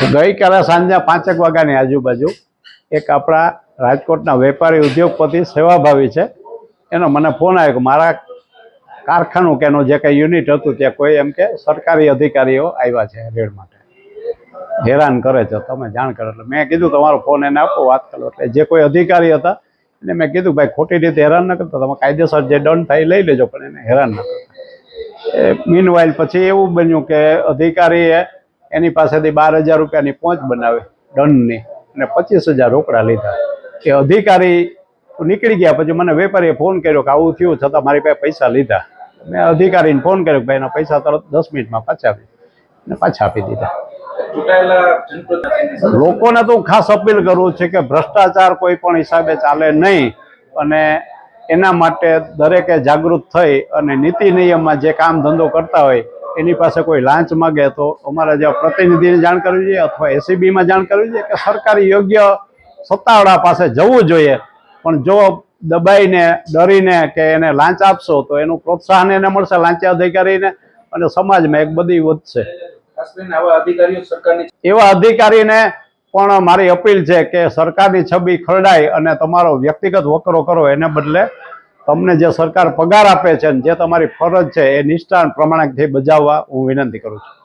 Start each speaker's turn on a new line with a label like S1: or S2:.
S1: ગઈકાલે સાંજના પાંચેક વાગ્યાની આજુબાજુ એક આપણા રાજકોટના વેપારી ઉદ્યોગપતિ સેવાભાવી છે. એનો મને ફોન આવ્યો કે મારા કારખાનું કે એનું જે કંઈ યુનિટ હતું ત્યાં કોઈ એમ કે સરકારી અધિકારીઓ આવ્યા છે રેડ માટે. હેરાન કરે છે, તમે જાણ કરો. એટલે મેં કીધું તમારો ફોન એને આપો, વાત કરો. એટલે જે કોઈ અધિકારી હતા એને મેં કીધું, ભાઈ, ખોટી રીતે હેરાન ન કરતા. તમે કાયદેસર જે દંડ થાય લઈ લેજો, પણ એને હેરાન ન કરતા. મીનવાઇલ પછી એવું બન્યું કે અધિકારીએ એની પાસેથી બાર હજાર રૂપિયાની પહોંચ બનાવે દંડની અને પચીસ હજાર રોકડા લીધા. એ અધિકારી નીકળી ગયા પછી મને વેપારીએ ફોન કર્યો કે આવું થયું છતાં મારી પાસે પૈસા લીધા. મેં અધિકારીને ફોન કર્યો કે ભાઈ એના પૈસા તરત દસ મિનિટમાં પાછા આપી પાછા આપી દીધા. લોકોને તો ખાસ અપીલ કરું છું કે ભ્રષ્ટાચાર કોઈ પણ હિસાબે ચાલે નહીં. અને એના માટે દરેકે જાગૃત થઈ અને નીતિ નિયમમાં જે કામ ધંધો કરતા હોય એની પાસે કોઈ લાંચ માગે તો અમારા જેવા પ્રતિનિધિને જાણ કરવી જોઈએ અથવા એસીબીમાં જાણ કરવી જોઈએ કે સરકારી યોગ્ય સત્તાવાળા પાસે જવું જોઈએ. પણ જો દબાઈને ડરીને કે એને લાંચ આપશો તો એનું પ્રોત્સાહન એને મળશે લાંચા અધિકારીને અને સમાજમાં એક બધી વધશે એવા અધિકારીને પણ મારી અપીલ છે કે સરકારની છબી ખરડાય અને તમારો વ્યક્તિગત વકરો કરો. એને બદલે તમને જે સરકાર પગાર આપે છે જે તમારી ફરજ છે એ નિષ્ઠાન પ્રમાણે બજાવવા હું વિનંતી કરું છું.